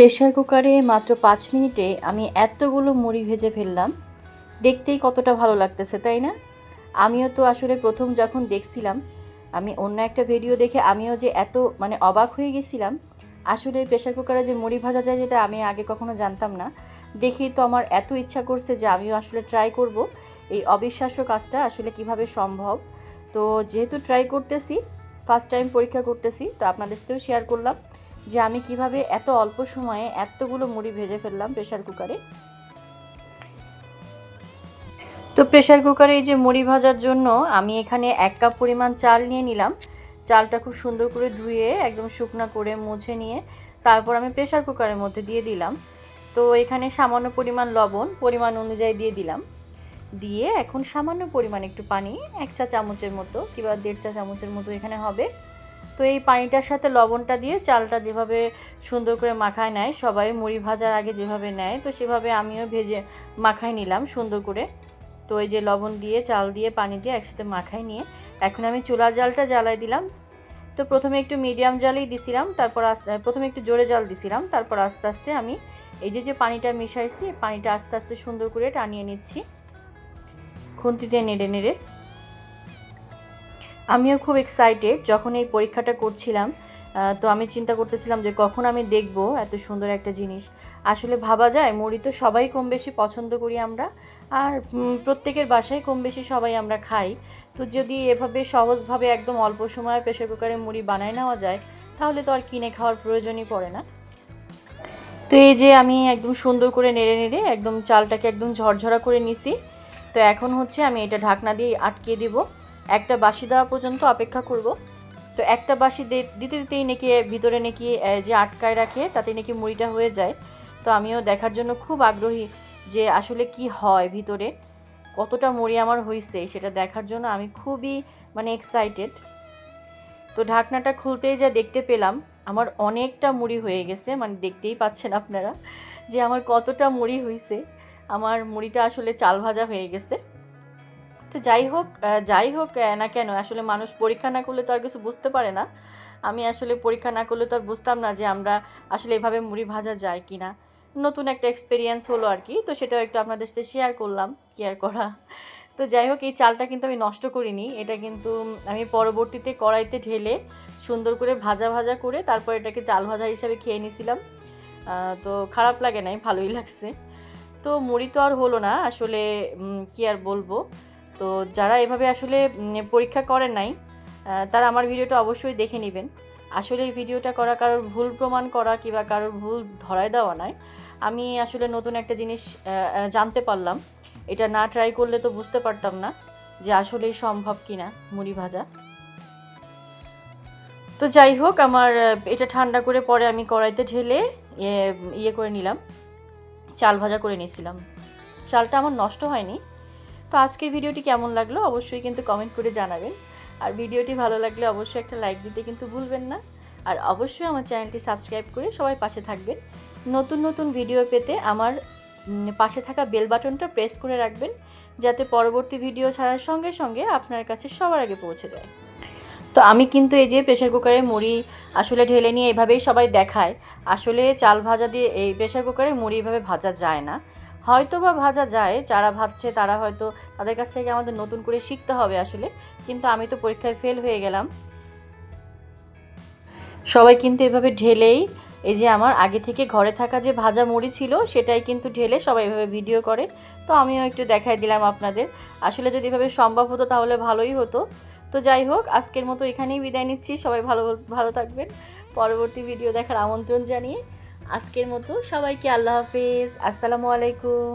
Pressure কুকারে মাত্র পাঁচ মিনিটে আমি এতগুলো মুড়ি ভেজে ফেললাম। দেখতেই কতটা ভালো লাগতেছে, তাই না? আমিও তো আসলে প্রথম যখন দেখছিলাম, আমি অন্য একটা ভিডিও দেখে আমিও যে এত মানে অবাক হয়ে গেছিলাম। আসলে প্রেশার কুকারে যে মুড়ি ভাজা যায় যেটা আমি আগে কখনো জানতাম না। দেখেই তো আমার এত ইচ্ছা করছে যে আমিও আসলে ট্রাই করব। এই অবিশ্বাস্য কাজটা আসলে কীভাবে সম্ভব? তো যেহেতু ট্রাই করতেছি ফার্স্ট টাইম পরীক্ষা করতেছি, তো আপনাদের সাথেও শেয়ার করলাম। যে আমি কীভাবে এত অল্প সময়ে এতগুলো মুড়ি ভেজে ফেললাম প্রেশার কুকারে তো প্রেশার কুকারে এই যে মুড়ি ভাজার জন্য আমি এখানে এক কাপ পরিমাণ চাল নিয়ে নিলাম। চালটা খুব সুন্দর করে ধুয়ে একদম শুকনো করে মুছে নিয়ে তারপর আমি প্রেশার কুকারের মধ্যে দিয়ে দিলাম। তো এখানে সামান্য পরিমাণ লবণ পরিমাণ অনুযায়ী দিয়ে দিলাম। দিয়ে এখন সামান্য পরিমাণ একটু পানি, এক চা চামচের মতো কিংবা দেড় চা চামচের মতো এখানে হবে। তো এই পানিটার সাথে লবণটা দিয়ে চালটা যেভাবে সুন্দর করে মাখায় নেয়, সবাই মুড়ি ভাজার আগে যেভাবে নেয়, তো সেভাবে আমিও ভেজে মাখায় নিলাম সুন্দর করে। তো এই যে লবণ দিয়ে, চাল দিয়ে, পানি দিয়ে একসাথে মাখায় নিয়ে এখন আমি চুলা জালটা জ্বালাই দিলাম। তো প্রথমে একটু মিডিয়াম জালেই দিছিলাম, তারপর আস্তে, প্রথমে একটু জোরে জাল দিছিলাম, তারপর আস্তে আস্তে আমি এই যে যে পানিটা মিশাইছি, পানিটা আস্তে আস্তে সুন্দর করে টানিয়ে নিচ্ছি। খুন্তি দিয়ে নেড়ে নেড়ে আমিও খুব এক্সাইটেড যখন এই পরীক্ষাটা করছিলাম তো আমি চিন্তা করতেছিলাম যে কখন আমি দেখব এত সুন্দর একটা জিনিস। আসলে ভাবা যায়, মুড়ি তো সবাই কম বেশি পছন্দ করি আমরা, আর প্রত্যেকের বাসায় কম বেশি সবাই আমরা খাই। তো যদি এভাবে সহজভাবে একদম অল্প সময়ে প্রেশার কুকারে মুড়ি বানায় নেওয়া যায়, তাহলে তো আর কিনে খাওয়ার প্রয়োজনই পড়ে না। তো এই যে আমি একদম সুন্দর করে নেড়ে নেড়ে একদম চালটাকে একদম ঝরঝরা করে নিছি। তো এখন হচ্ছে আমি এটা ঢাকনা দিয়ে আটকে দিব। একটা বাসি দেওয়া পর্যন্ত অপেক্ষা করব। তো একটা বাসি দিতে দিতেই নাকি ভিতরে নাকি যে আটকায় রাখে তাতে নাকি মুড়িটা হয়ে যায়। তো আমিও দেখার জন্য খুব আগ্রহী যে আসলে কি হয় ভিতরে, কতটা মুড়ি আমার হয়েছে সেটা দেখার জন্য আমি খুবই মানে এক্সাইটেড তো ঢাকনাটা খুলতেই যা দেখতে পেলাম, আমার অনেকটা মুড়ি হয়ে গেছে মানে দেখতেই পাচ্ছেন আপনারা, যে আমার কতটা মুড়ি হয়েছে আমার মুড়িটা আসলে চাল ভাজা হয়ে গেছে। তো যাই হোক যাই হোক না কেন আসলে মানুষ পরীক্ষা না করলে তো আর কিছু বুঝতে পারে না। আমি আসলে পরীক্ষা না করলে তো আর বুঝতাম না যে আমরা আসলে এভাবে মুড়ি ভাজা যায় কি না নতুন একটা এক্সপিরিয়েন্স হলো আর কি তো সেটাও একটু আপনাদের সাথে শেয়ার করলাম কেয়ার করা। তো যাই হোক এই চালটা কিন্তু আমি নষ্ট করিনি এটা কিন্তু আমি পরবর্তীতে কড়াইতে ঢেলে সুন্দর করে ভাজা ভাজা করে তারপর এটাকে চাল ভাজা হিসাবে খেয়ে নিছিলাম আহ, তো খারাপ লাগে নাই ভালোই লাগছে। তো মুড়ি তো আর হলো না আসলে কি আর বলব। তো যারা এভাবে আসলে পরীক্ষা করেন নাই তারা আমার ভিডিওটা অবশ্যই দেখে নেবেন। আসলে এই ভিডিওটা করা কারোর ভুল প্রমাণ করা কিংবা কারোর ভুল ধরায় দেওয়া নয়। আমি আসলে নতুন একটা জিনিস জানতে পারলাম। এটা না ট্রাই করলে তো বুঝতে পারতাম না যে আসলেই সম্ভব কিনা মুড়ি ভাজা। তো যাই হোক, আমার এটা ঠান্ডা করে পরে আমি কড়াইতে ঢেলে ইয়ে ইয়ে করে নিলাম। চাল ভাজা করে নিয়েছিলাম। চালটা আমার নষ্ট হয়নি। তো আজকের ভিডিওটি কেমন লাগল অবশ্যই কিন্তু কমেন্ট করে জানাবেন। আর ভিডিওটি ভালো লাগলে অবশ্যই একটা লাইক দিতে কিন্তু ভুলবেন না। আর অবশ্যই আমার চ্যানেলটি সাবস্ক্রাইব করে সবাই পাশে থাকবেন। নতুন নতুন ভিডিও পেতে আমার পাশে থাকা বেল বাটনটা প্রেস করে রাখবেন, যাতে পরবর্তী ভিডিও ছাড়ার সঙ্গে সঙ্গে আপনার কাছে সবার আগে পৌঁছে যায়। তো আমি কিন্তু এই যে প্রেশার কুকারে মুড়ি আসলে ঢেলে নিয়ে এভাবেই সবাই দেখায়, আসলে চাল ভাজা দিয়ে এই প্রেশার কুকারে মুড়ি এভাবে ভাজা যায় না। হয়তো বা ভাজা যায়, যারা ভাজছে তারা হয়তো তাদের কাছ থেকে আমাদের নতুন করে শিখতে হবে আসলে। কিন্তু আমি তো পরীক্ষায় ফেল হয়ে গেলাম। সবাই কিন্তু এভাবে ঢেলেই, এই যে আমার আগে থেকে ঘরে থাকা যে ভাজা মুড়ি ছিল, সেটাই কিন্তু ঢেলে সবাই এভাবে ভিডিও করে। তো আমিও একটু দেখাই দিলাম আপনাদের। আসলে যদি এভাবে সম্ভব হতো তাহলে ভালোই হতো। তো যাই হোক, আজকের মতো এখানেই বিদায় নিচ্ছি। সবাই ভালো ভালো থাকবেন। পরবর্তী ভিডিও দেখার আমন্ত্রণ জানিয়ে আজকের মতো সবাইকে আল্লাহ হাফিজ। আসসালামু আলাইকুম।